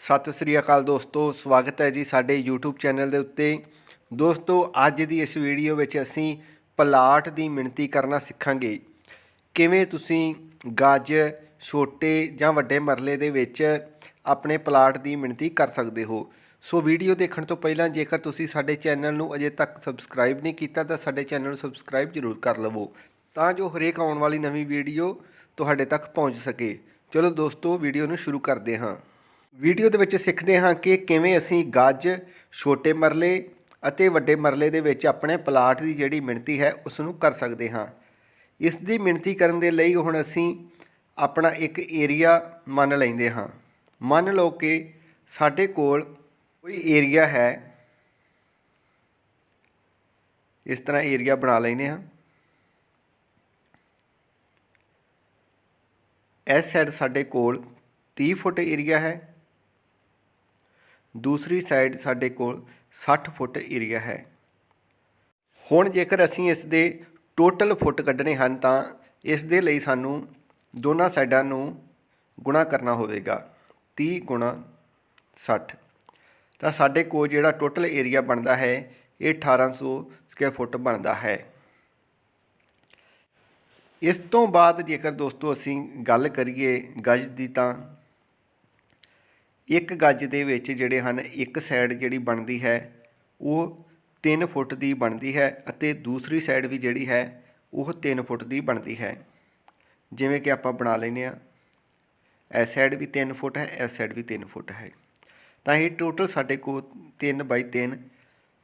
ਸਤਿ ਸ੍ਰੀ ਅਕਾਲ ਦੋਸਤੋ, ਸਵਾਗਤ ਹੈ ਜੀ ਸਾਡੇ YouTube ਚੈਨਲ ਦੇ ਉੱਤੇ। ਦੋਸਤੋ, ਅੱਜ ਦੀ ਇਸ ਵੀਡੀਓ ਵਿੱਚ ਅਸੀਂ ਪਲਾਟ ਦੀ ਮਿਣਤੀ ਕਰਨਾ ਸਿੱਖਾਂਗੇ। ਕਿਵੇਂ ਤੁਸੀਂ ਗੱਜ ਛੋਟੇ ਜਾਂ ਵੱਡੇ ਮਰਲੇ ਦੇ ਵਿੱਚ ਆਪਣੇ ਪਲਾਟ ਦੀ ਮਿਣਤੀ ਕਰ ਸਕਦੇ ਹੋ? ਸੋ ਵੀਡੀਓ ਦੇਖਣ ਤੋਂ ਪਹਿਲਾਂ ਜੇਕਰ ਤੁਸੀਂ ਸਾਡੇ ਚੈਨਲ ਨੂੰ ਅਜੇ ਤੱਕ ਸਬਸਕ੍ਰਾਈਬ ਨਹੀਂ ਕੀਤਾ, ਤਾਂ ਸਾਡੇ ਚੈਨਲ ਨੂੰ ਸਬਸਕ੍ਰਾਈਬ ਜ਼ਰੂਰ ਕਰ ਲਵੋ, ਤਾਂ ਜੋ ਹਰੇਕ ਆਉਣ ਵਾਲੀ ਨਵੀਂ ਵੀਡੀਓ ਤੁਹਾਡੇ ਤੱਕ ਪਹੁੰਚ ਸਕੇ। ਚਲੋ ਦੋਸਤੋ, ਵੀਡੀਓ ਨੂੰ ਸ਼ੁਰੂ ਕਰਦੇ ਹਾਂ। ਵੀਡੀਓ ਦੇ ਵਿੱਚ ਸਿੱਖਦੇ ਹਾਂ ਕਿ ਕਿਵੇਂ ਅਸੀਂ ਗੱਜ, ਛੋਟੇ ਮਰਲੇ ਅਤੇ ਵੱਡੇ ਮਰਲੇ ਦੇ ਵਿੱਚ ਆਪਣੇ ਪਲਾਟ ਦੀ ਜਿਹੜੀ ਮਿਣਤੀ ਹੈ ਉਸ ਨੂੰ ਕਰ ਸਕਦੇ ਹਾਂ। ਇਸ ਦੀ ਮਿਣਤੀ ਕਰਨ ਦੇ ਲਈ ਹੁਣ ਅਸੀਂ ਆਪਣਾ ਇੱਕ ਏਰੀਆ ਮੰਨ ਲੈਂਦੇ ਹਾਂ। ਮੰਨ ਲਓ ਕਿ ਸਾਡੇ ਕੋਲ ਕੋਈ ਏਰੀਆ ਹੈ। ਇਸ ਤਰ੍ਹਾਂ ਏਰੀਆ ਬਣਾ ਲੈਂਦੇ ਹਾਂ। ਇਸ ਸਾਈਡ ਸਾਡੇ ਕੋਲ 30 ਫੁੱਟ ਏਰੀਆ ਹੈ। ਦੂਸਰੀ ਸਾਈਡ ਸਾਡੇ ਕੋਲ 60 ਫੁੱਟ ਏਰੀਆ ਹੈ। ਹੁਣ ਜੇਕਰ ਅਸੀਂ ਇਸ ਦੇ ਟੋਟਲ ਫੁੱਟ ਕੱਢਣੇ ਹਨ ਤਾਂ ਇਸ ਦੇ ਲਈ ਸਾਨੂੰ ਦੋਨਾਂ ਸਾਈਡਾਂ ਨੂੰ ਗੁਣਾ ਕਰਨਾ ਹੋਵੇਗਾ 30 ਗੁਣਾ 60 ਤਾਂ ਸਾਡੇ ਕੋਲ ਜਿਹੜਾ ਟੋਟਲ ਏਰੀਆ ਬਣਦਾ ਹੈ, ਇਹ 1800 ਸਕੁਅਰ ਫੁੱਟ ਬਣਦਾ ਹੈ। ਇਸ ਤੋਂ ਬਾਅਦ ਜੇਕਰ ਦੋਸਤੋ ਅਸੀਂ ਗੱਲ ਕਰੀਏ ਗਜ਼ ਦੀ ਤਾਂ ਇੱਕ ਗੱਜ ਦੇ ਵਿੱਚ ਜਿਹੜੇ ਹਨ, ਇੱਕ ਸਾਈਡ ਜਿਹੜੀ ਬਣਦੀ ਹੈ, ਉਹ 3 ਫੁੱਟ ਦੀ ਬਣਦੀ ਹੈ ਅਤੇ ਦੂਸਰੀ ਸਾਈਡ ਵੀ ਜਿਹੜੀ ਹੈ, ਉਹ 3 ਫੁੱਟ ਦੀ ਬਣਦੀ ਹੈ। ਜਿਵੇਂ ਕਿ ਆਪਾਂ ਬਣਾ ਲੈਨੇ ਆ ਇਸ ਸਾਈਡ ਵੀ 3 ਫੁੱਟ ਹੈ ਇਸ ਸਾਈਡ ਵੀ 3 ਫੁੱਟ ਹੈ। ਤਾਂ ਇਹ ਟੋਟਲ ਸਾਡੇ ਕੋਲ 3 ਬਾਈ 3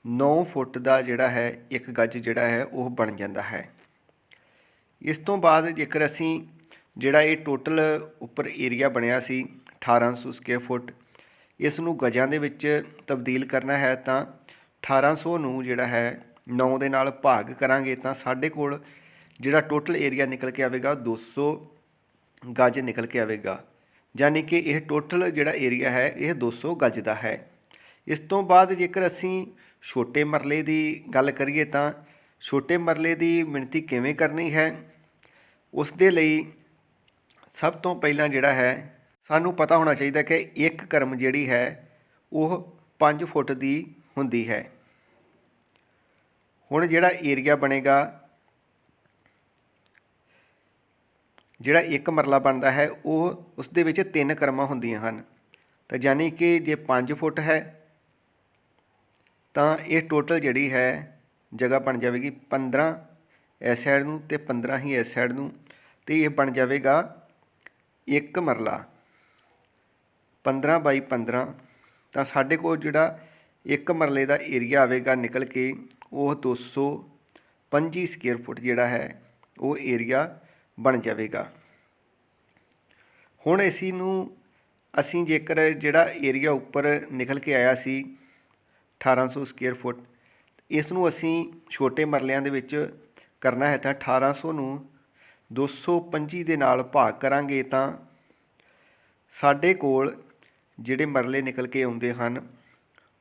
9 ਫੁੱਟ ਦਾ ਜਿਹੜਾ ਹੈ, ਇੱਕ ਗੱਜ ਜਿਹੜਾ ਹੈ, ਉਹ ਬਣ ਜਾਂਦਾ ਹੈ। ਇਸ ਤੋਂ ਬਾਅਦ ਜੇਕਰ ਅਸੀਂ ਜਿਹੜਾ ਇਹ ਟੋਟਲ ਉੱਪਰ ਏਰੀਆ ਬਣਿਆ ਸੀ 1800 ਸਕੁਅਰ ਫੁੱਟ ਇਸ ਨੂੰ ਗਜਾਂ ਦੇ ਵਿੱਚ ਤਬਦੀਲ ਕਰਨਾ ਹੈ ਤਾਂ 1800 ਨੂੰ ਜਿਹੜਾ ਹੈ 9 ਦੇ ਨਾਲ ਭਾਗ ਕਰਾਂਗੇ ਤਾਂ ਸਾਡੇ ਕੋਲ ਜਿਹੜਾ ਟੋਟਲ ਏਰੀਆ ਨਿਕਲ ਕੇ ਆਵੇਗਾ 200 ਗਜ ਨਿਕਲ ਕੇ ਆਵੇਗਾ। ਯਾਨੀ ਕਿ ਇਹ ਟੋਟਲ ਜਿਹੜਾ ਏਰੀਆ ਹੈ, ਇਹ 200 ਗਜ ਦਾ ਹੈ। ਇਸ ਤੋਂ ਬਾਅਦ ਜੇਕਰ ਅਸੀਂ ਛੋਟੇ ਮਰਲੇ ਦੀ ਗੱਲ ਕਰੀਏ ਤਾਂ ਛੋਟੇ ਮਰਲੇ ਦੀ ਮਿਣਤੀ ਕਿਵੇਂ ਕਰਨੀ ਹੈ? ਉਸ ਦੇ ਲਈ ਸਭ ਤੋਂ ਪਹਿਲਾਂ ਜਿਹੜਾ ਹੈ, ਸਾਨੂੰ ਪਤਾ ਹੋਣਾ ਚਾਹੀਦਾ ਕਿ ਇੱਕ ਕਰਮ ਜਿਹੜੀ ਹੈ, ਉਹ 5 ਫੁੱਟ ਦੀ ਹੁੰਦੀ ਹੈ। ਹੁਣ ਜਿਹੜਾ ਏਰੀਆ ਬਣੇਗਾ, ਜਿਹੜਾ ਇੱਕ ਮਰਲਾ ਬਣਦਾ ਹੈ, ਉਹ ਉਸ ਦੇ ਵਿੱਚ ਤਿੰਨ ਕਰਮਾਂ ਹੁੰਦੀਆਂ ਹਨ। ਤਾਂ ਯਾਨੀ ਕਿ ਜੇ 5 ਫੁੱਟ ਹੈ, ਤਾਂ ਇਹ ਟੋਟਲ ਜਿਹੜੀ ਹੈ, ਜਗ੍ਹਾ ਬਣ ਜਾਵੇਗੀ 15 ਇਸ ਸਾਈਡ ਨੂੰ ਤੇ 15 ਹੀ ਇਸ ਸਾਈਡ ਨੂੰ, ਤੇ ਇਹ ਬਣ ਜਾਵੇਗਾ ਇੱਕ ਮਰਲਾ। 15 ਬਾਈ 15 ਤਾਂ ਸਾਡੇ ਕੋਲ ਜਿਹੜਾ ਇੱਕ ਮਰਲੇ ਦਾ ਏਰੀਆ ਆਵੇਗਾ ਨਿਕਲ ਕੇ, ਉਹ 225 ਸਕੁਅਰ ਫੁੱਟ ਜਿਹੜਾ ਹੈ, ਉਹ ਏਰੀਆ ਬਣ ਜਾਵੇਗਾ। ਹੁਣ ਅਸੀਂ ਨੂੰ ਅਸੀਂ ਜੇਕਰ ਜਿਹੜਾ ਏਰੀਆ ਉੱਪਰ ਨਿਕਲ ਕੇ ਆਇਆ ਸੀ 1800 ਸਕੁਅਰ ਫੁੱਟ ਇਸ ਨੂੰ ਅਸੀਂ ਛੋਟੇ ਮਰਲਿਆਂ ਦੇ ਵਿੱਚ ਕਰਨਾ ਹੈ ਤਾਂ 1800 ਨੂੰ 225 ਦੇ ਨਾਲ ਭਾਗ ਕਰਾਂਗੇ ਤਾਂ ਸਾਡੇ ਕੋਲ ਜਿਹੜੇ ਮਰਲੇ ਨਿਕਲ ਕੇ ਆਉਂਦੇ ਹਨ,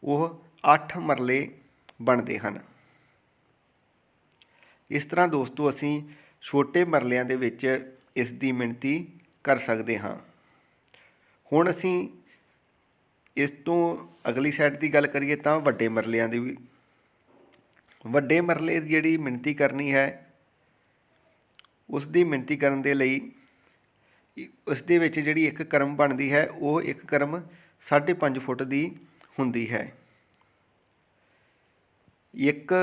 ਉਹ 8 ਮਰਲੇ ਬਣਦੇ ਹਨ। ਇਸ ਤਰ੍ਹਾਂ ਦੋਸਤੋ, ਅਸੀਂ ਛੋਟੇ ਮਰਲਿਆਂ ਦੇ ਵਿੱਚ ਇਸ ਦੀ ਮਿਣਤੀ ਕਰ ਸਕਦੇ ਹਾਂ। ਹੁਣ ਅਸੀਂ ਇਸ ਤੋਂ ਅਗਲੀ ਸਾਈਡ ਦੀ ਗੱਲ ਕਰੀਏ ਤਾਂ ਵੱਡੇ ਮਰਲਿਆਂ ਦੀ ਵੀ। ਵੱਡੇ ਮਰਲੇ ਦੀ ਜਿਹੜੀ ਮਿਣਤੀ ਕਰਨੀ ਹੈ ਉਸ ਦੀ ਮਿਣਤੀ ਕਰਨ ਦੇ ਲਈ ਉਸ ਦੇ ਵਿੱਚ ਜਿਹੜੀ ਇੱਕ ਕਰਮ ਬਣਦੀ ਹੈ, ਉਹ ਇੱਕ ਕਰਮ 5.5 ਫੁੱਟ ਦੀ ਹੁੰਦੀ ਹੈ। ਇੱਕ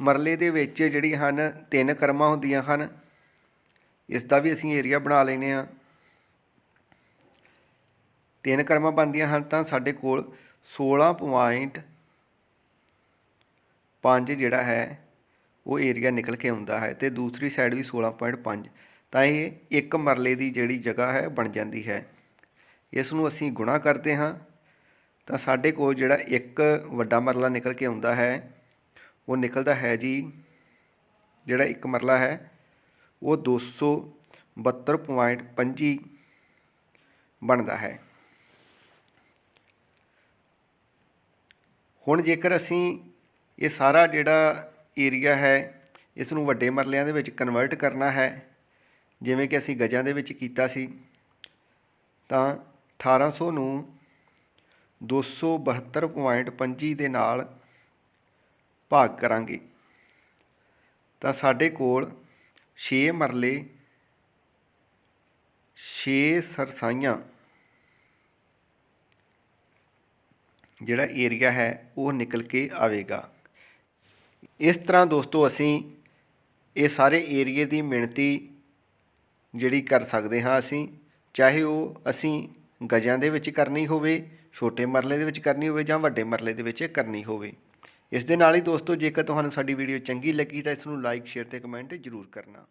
ਮਰਲੇ ਦੇ ਵਿੱਚ ਜਿਹੜੀ ਹਨ, ਤਿੰਨ ਕਰਮਾਂ ਹੁੰਦੀਆਂ ਹਨ। ਇਸ ਦਾ ਵੀ ਅਸੀਂ ਏਰੀਆ ਬਣਾ ਲੈਨੇ ਆ ਤਿੰਨ ਕਰਮਾਂ ਬਣਦੀਆਂ ਹਨ ਤਾਂ ਸਾਡੇ ਕੋਲ 16.5 ਜਿਹੜਾ ਹੈ ਉਹ ਏਰੀਆ ਨਿਕਲ ਕੇ ਆਉਂਦਾ ਹੈ ਤੇ ਦੂਸਰੀ ਸਾਈਡ ਵੀ 16.5 ਤਾਂ ਇਹ ਇੱਕ ਮਰਲੇ ਦੀ ਜਿਹੜੀ ਜਗ੍ਹਾ ਹੈ, ਬਣ ਜਾਂਦੀ ਹੈ। ਇਸ ਨੂੰ ਅਸੀਂ ਗੁਣਾ ਕਰਦੇ ਹਾਂ, ਤਾਂ ਸਾਡੇ ਕੋਲ ਜਿਹੜਾ ਇੱਕ ਵੱਡਾ ਮਰਲਾ ਨਿਕਲ ਕੇ ਆਉਂਦਾ ਹੈ, ਉਹ ਨਿਕਲਦਾ ਹੈ ਜੀ, ਜਿਹੜਾ ਇੱਕ ਮਰਲਾ ਹੈ, ਉਹ 272.25 ਬਣਦਾ ਹੈ। ਹੁਣ ਜੇਕਰ ਅਸੀਂ ਇਹ ਸਾਰਾ ਜਿਹੜਾ ਏਰੀਆ ਹੈ ਇਸ ਨੂੰ ਵੱਡੇ ਮਰਲਿਆਂ ਦੇ ਵਿੱਚ ਕਨਵਰਟ ਕਰਨਾ ਹੈ। ਜਿਵੇਂ ਕਿ ਅਸੀਂ ਗਜਾਂ ਦੇ ਵਿੱਚ ਕੀਤਾ ਸੀ, ਤਾਂ 1800 ਨੂੰ 272.25 ਦੇ ਨਾਲ ਭਾਗ ਕਰਾਂਗੇ। ਤਾਂ ਸਾਡੇ ਕੋਲ 6 ਮਰਲੇ 6 ਸਰਸਾਈਆਂ ਜਿਹੜਾ ਏਰੀਆ ਹੈ, ਉਹ ਨਿਕਲ ਕੇ ਆਵੇਗਾ। ਇਸ ਤਰ੍ਹਾਂ ਦੋਸਤੋ ਅਸੀਂ ਇਹ ਸਾਰੇ ਏਰੀਏ ਦੀ ਮਿਣਤੀ ਜਿਹੜੀ ਕਰ ਸਕਦੇ ਹਾਂ ਅਸੀਂ, ਚਾਹੇ ਉਹ ਅਸੀਂ ਗਜਾਂ ਦੇ ਵਿੱਚ ਕਰਨੀ ਹੋਵੇ, ਛੋਟੇ ਮਰਲੇ ਦੇ ਵਿੱਚ ਕਰਨੀ ਹੋਵੇ ਜਾਂ ਵੱਡੇ ਮਰਲੇ ਦੇ ਵਿੱਚ ਕਰਨੀ ਹੋਵੇ। ਇਸ ਦੇ ਨਾਲ ਹੀ ਦੋਸਤੋ ਜੇਕਰ ਤੁਹਾਨੂੰ ਸਾਡੀ ਵੀਡੀਓ ਚੰਗੀ ਲੱਗੀ ਤਾਂ ਇਸ ਨੂੰ ਲਾਈਕ ਸ਼ੇਅਰ ਤੇ ਕਮੈਂਟ ਜ਼ਰੂਰ ਕਰਨਾ।